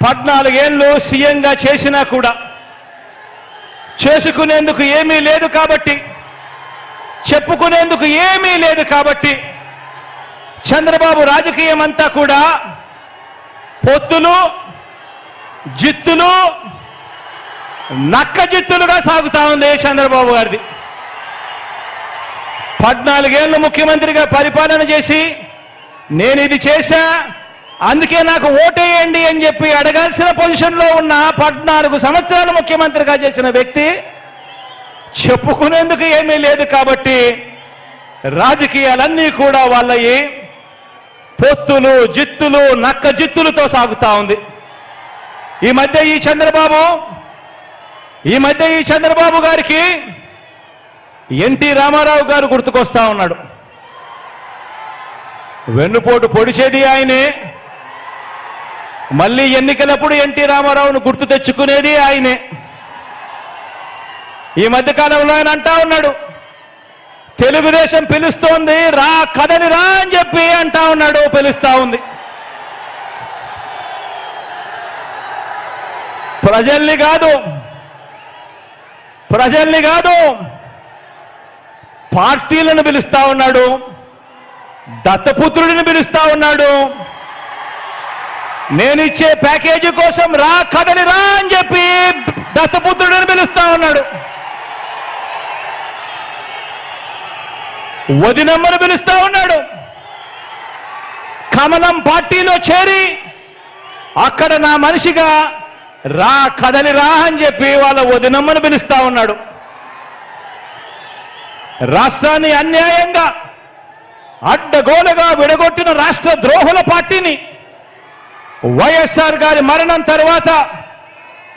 పద్నాలుగేళ్ళు సీఎంగా చేసినా కూడా చేసుకునేందుకు ఏమీ లేదు కాబట్టి చెప్పుకునేందుకు ఏమీ లేదు కాబట్టి చంద్రబాబు రాజకీయం అంతా కూడా పొత్తులు జిత్తులు నక్క జిత్తులుగా సాగుతా ఉంది చంద్రబాబు గారిది. పద్నాలుగేళ్ళు ముఖ్యమంత్రిగా పరిపాలన చేసి నేను ఇది చేశా అందుకే నాకు ఓటేయండి అని చెప్పి అడగాల్సిన పొజిషన్లో ఉన్న పద్నాలుగు సంవత్సరాలు ముఖ్యమంత్రిగా చేసిన వ్యక్తి చెప్పుకునేందుకు ఏమీ లేదు కాబట్టి రాజకీయాలన్నీ కూడా వాళ్ళయి పొత్తులు జిత్తులు నక్క జిత్తులతో సాగుతా ఉంది. ఈ మధ్య ఈ చంద్రబాబు ఈ మధ్య ఈ చంద్రబాబు గారికి ఎన్టీ రామారావు గారు గుర్తుకొస్తా ఉన్నాడు. వెన్నుపోటు పొడిచేది ఆయనే. మళ్ళీ ఎన్నికలప్పుడు ఎన్టీ రామారావును గుర్తు తెచ్చుకునేది ఆయనే. ఈ మధ్యకాలంలో ఆయన అంటా ఉన్నాడు తెలుగుదేశం పిలుస్తోంది రా కదని రా అని చెప్పి అంటా ఉన్నాడు పిలుస్తా ఉంది. ప్రజల్ని కాదు ప్రజల్ని కాదు పార్టీలను పిలుస్తా ఉన్నాడు దత్తపుత్రుడిని పిలుస్తా ఉన్నాడు నేనిచ్చే ప్యాకేజీ కోసం రా కదలి రా అని చెప్పి దత్తపుత్రుడిని పిలుస్తా ఉన్నాడు. వదినమ్మను పిలుస్తా ఉన్నాడు. కమలం పార్టీలో చేరి అక్కడ నా మనిషిగా రా కదలి రా అని చెప్పి వాళ్ళ వదినమ్మను పిలుస్తా ఉన్నాడు. రాష్ట్రాన్ని అన్యాయంగా అడ్డగోలుగా విడగొట్టిన రాష్ట్ర ద్రోహుల పార్టీని వైఎస్ఆర్ గారి మరణం తర్వాత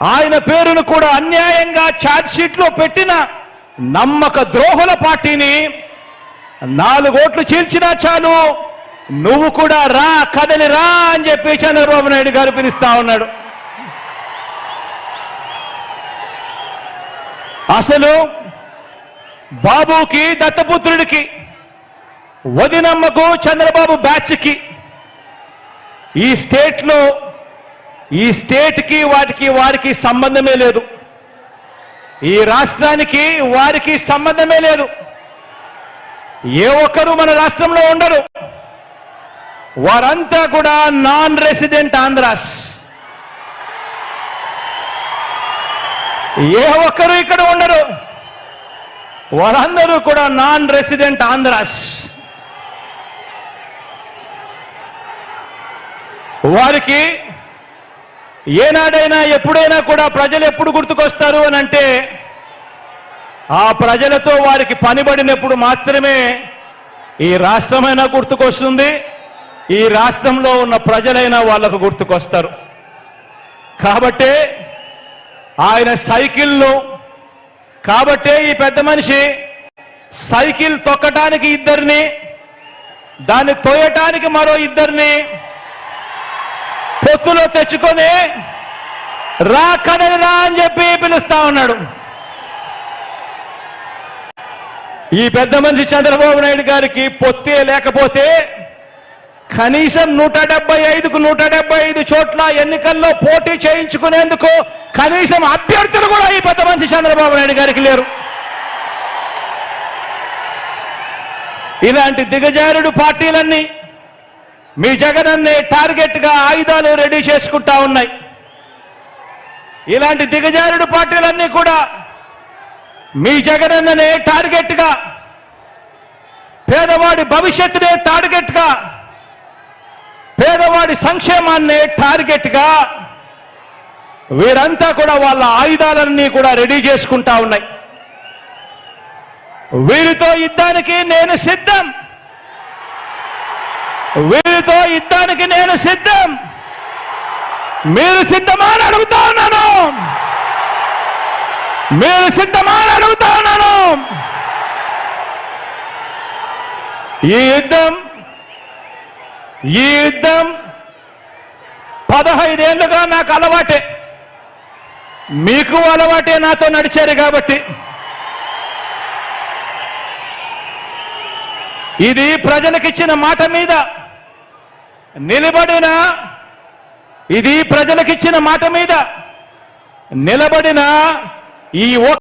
ఆయన పేరును కూడా అన్యాయంగా ఛార్జ్షీట్లో పెట్టిన నమ్మక ద్రోహుల పార్టీని నాలుగోట్లు చీల్చినా చాలు. నువ్వు కూడా రా కదలి రా అని చెప్పి చంద్రబాబు నాయుడు గారు పిలుస్తా ఉన్నాడు. అసలు బాబుకి దత్తపుత్రుడికి వదినమ్మకు చంద్రబాబు బ్యాచ్కి ఈ స్టేట్లో ఈ స్టేట్కి వాటికి వారికి సంబంధమే లేదు. ఈ రాష్ట్రానికి వారికి సంబంధమే లేదు. ఏ ఒక్కరూ మన రాష్ట్రంలో ఉండరు. వారంతా కూడా నాన్ రెసిడెంట్ ఆంధ్రాస్ ఏ ఒక్కరు ఇక్కడ ఉండరు. వారందరూ కూడా నాన్ రెసిడెంట్ ఆంధ్రాస్ వారికి ఏనాడైనా ఎప్పుడైనా కూడా ప్రజలు ఎప్పుడు గుర్తుకొస్తారు అని అంటే ఆ ప్రజలతో వారికి పనిబడినప్పుడు మాత్రమే ఈ రాష్ట్రమైనా గుర్తుకొస్తుంది ఈ రాష్ట్రంలో ఉన్న ప్రజలైనా వాళ్ళకు గుర్తుకొస్తారు. కాబట్టే ఆయన సైకిల్ను కాబట్టే ఈ పెద్ద మనిషి సైకిల్ తొక్కటానికి ఇద్దరిని దాన్ని తోయటానికి మరో ఇద్దరిని పొత్తులో తెచ్చుకొని రా కదని రా అని చెప్పి పిలుస్తా ఉన్నాడు. ఈ పెద్ద మనిషి చంద్రబాబు నాయుడు గారికి పొత్తే లేకపోతే కనీసం నూట డెబ్బై ఐదుకు నూట డెబ్బై ఐదు చోట్ల ఎన్నికల్లో పోటీ చేయించుకునేందుకు కనీసం అభ్యర్థులు కూడా ఈ పెద్ద మనిషి చంద్రబాబు నాయుడు గారికి లేరు. ఇలాంటి దిగజారుడు పార్టీలన్నీ మీ జగనన్నే టార్గెట్గా ఆయుధాలు రెడీ చేసుకుంటా ఉన్నాయి. ఇలాంటి దిగజారుడు పార్టీలన్నీ కూడా మీ జగనన్ననే టార్గెట్గా పేదవాడి భవిష్యత్తునే టార్గెట్గా పేదవాడి సంక్షేమాన్నే టార్గెట్గా వీరంతా కూడా వాళ్ళ ఆయుధాలన్నీ కూడా రెడీ చేసుకుంటా ఉన్నాయి. వీరితో యుద్ధానికి నేను సిద్ధం. మీతో యుద్ధానికి నేను సిద్ధం. మీరు సిద్ధమా అని అడుగుతా ఉన్నాను. మీరు సిద్ధమా అని అడుగుతా ఉన్నాను. ఈ యుద్ధం ఈ యుద్ధం పదహైదేళ్ళుగా నాకు అలవాటే. మీకు అలవాటే నాతో నడిచారు కాబట్టి. ఇది ప్రజలకిచ్చిన మాట మీద నిలబడిన ఇది ప్రజలకిచ్చిన మాట మీద నిలబడిన ఈ ఒక్క